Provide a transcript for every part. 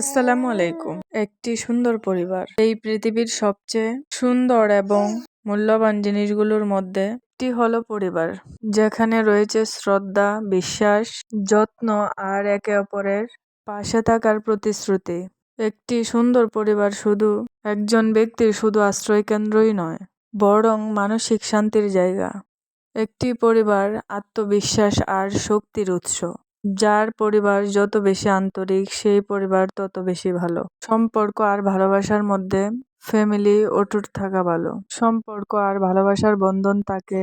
আসসালামু আলাইকুম। একটি সুন্দর পরিবার। এই পৃথিবীর সবচেয়ে সুন্দর এবং মূল্যবান জিনিসগুলোর মধ্যে একটি হলো পরিবার, যেখানে রয়েছে শ্রদ্ধা, বিশ্বাস, যত্ন আর একে অপরের পাশে থাকার প্রতিশ্রুতি। একটি সুন্দর পরিবার শুধু একজন ব্যক্তির শুধু আশ্রয় কেন্দ্রই নয়, বরং মানসিক শান্তির জায়গা। একটি পরিবার আত্মবিশ্বাস আর শক্তির উৎস। যার পরিবার যত বেশি আন্তরিক, সেই পরিবার তত বেশি ভালো। সম্পর্ক আর ভালোবাসার মধ্যে ফ্যামিলি অটুট থাকা ভালো। সম্পর্ক আর ভালোবাসার বন্ধন তাকে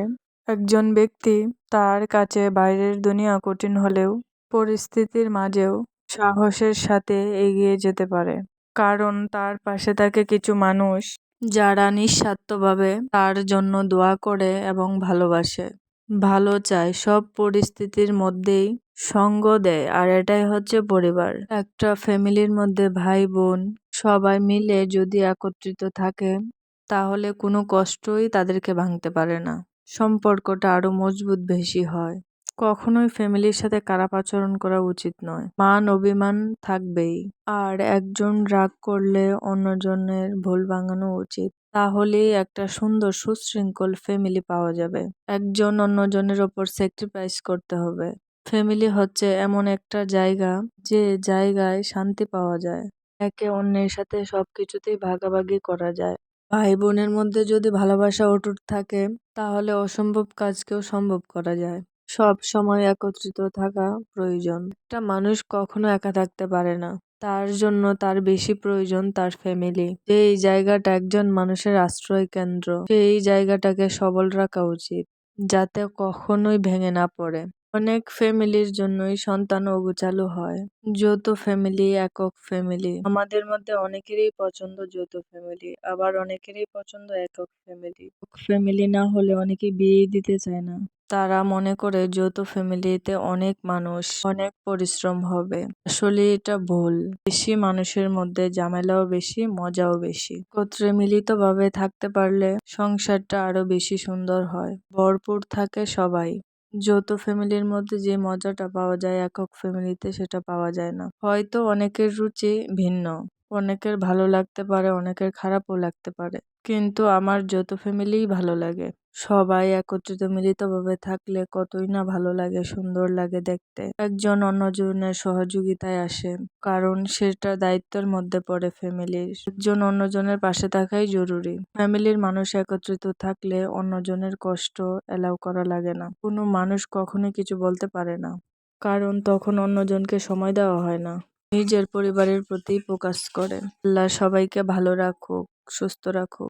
একজন ব্যক্তি তার কাছে বাইরের দুনিয়া কঠিন হলেও পরিস্থিতির মাঝেও সাহসের সাথে এগিয়ে যেতে পারে। কারণ তার পাশে থাকে কিছু মানুষ যারা নিঃস্বার্থভাবে তার জন্য দোয়া করে এবং ভালোবাসে। ভালো চায়। সব পরিস্থিতির মধ্যেই সঙ্গ দেয়, আর এটাই হচ্ছে পরিবার। একটা ফ্যামিলির মধ্যে ভাই, বোন সবাই মিলে যদি একত্রিত থাকে, তাহলে কোনো কষ্টই তাদেরকে ভাঙতে পারে না। সম্পর্কটা আরও মজবুত বেশি হয়। কখনোই ফ্যামিলির সাথে খারাপ আচরণ করা উচিত নয়। মান অভিমান থাকবেই। আর একজন রাগ করলে অন্যজনের ভুল ভাঙানো উচিত। তাহলেই একটা সুন্দর সুশৃঙ্খল ফ্যামিলি পাওয়া যাবে। একজন অন্যজনের ওপর স্যাক্রিফাইস করতে হবে। ফ্যামিলি হচ্ছে এমন একটা জায়গা যে জায়গায় শান্তি পাওয়া যায়। একে অন্যের সাথে সবকিছুতেই ভাগাভাগি করা যায়। ভাই বোনের মধ্যে যদি ভালোবাসা অটুট থাকে, তাহলে অসম্ভব কাজকেও সম্ভব করা যায়। সব সময় একত্রিত থাকা প্রয়োজন। একটা মানুষ কখনো একা থাকতে পারে না। তার জন্য তার বেশি প্রয়োজন তার ফ্যামিলি এই জায়গাটা একজন মানুষের আশ্রয় কেন্দ্র, সেই জায়গাটাকে সবল রাখা উচিত, যাতে কখনোই ভেঙে না পড়ে। অনেক ফ্যামিলির জন্যই সন্তান অগোছালো হয়। যৌথ ফ্যামিলি, একক ফ্যামিলি। আমাদের মধ্যে অনেকেরই পছন্দ যৌথ ফ্যামিলি, আবার অনেকেরই পছন্দ একক ফ্যামিলি। ফ্যামিলি না হলে অনেকে বিয়ে দিতে চায় না। তারা মনে করে যৌথ ফ্যামিলিতে অনেক মানুষ, অনেক পরিশ্রম হবে। আসলে এটা ভুল। বেশি মানুষের মধ্যে ঝামেলাও বেশি, মজাও বেশি। একত্রে মিলিতভাবে থাকতে পারলে সংসারটা আরও বেশি সুন্দর হয়। ভরপুর থাকে সবাই। যৌথ ফ্যামিলির মধ্যে যে মজাটা পাওয়া যায়, একক ফ্যামিলিতে সেটা পাওয়া যায় না। হয়তো অনেকের রুচি ভিন্ন। অনেকের ভালো লাগতে পারে, অনেকের খারাপও লাগতে পারে। কিন্তু আমার যৌথ ফ্যামিলিই ভালো লাগে। সবাই একত্রিত মিলিতভাবে থাকলে কতই না ভালো লাগে, সুন্দর লাগে দেখতে। একজন অন্যজনের সহযোগিতায় আসে, কারণ সেটা দায়িত্বের মধ্যে পড়ে ফ্যামিলির। একজন অন্যজনের পাশে থাকাই জরুরি। ফ্যামিলির মানুষ একত্রিত থাকলে অন্যজনের কষ্ট এলাও করা লাগে না। কোনো মানুষ কখনোই কিছু বলতে পারে না, কারণ তখন অন্যজনকে সময় দেওয়া হয় না। নিজের পরিবারের প্রতি ফোকাস করে আল্লাহ সবাইকে ভালো রাখুক সুস্থ রাখুক।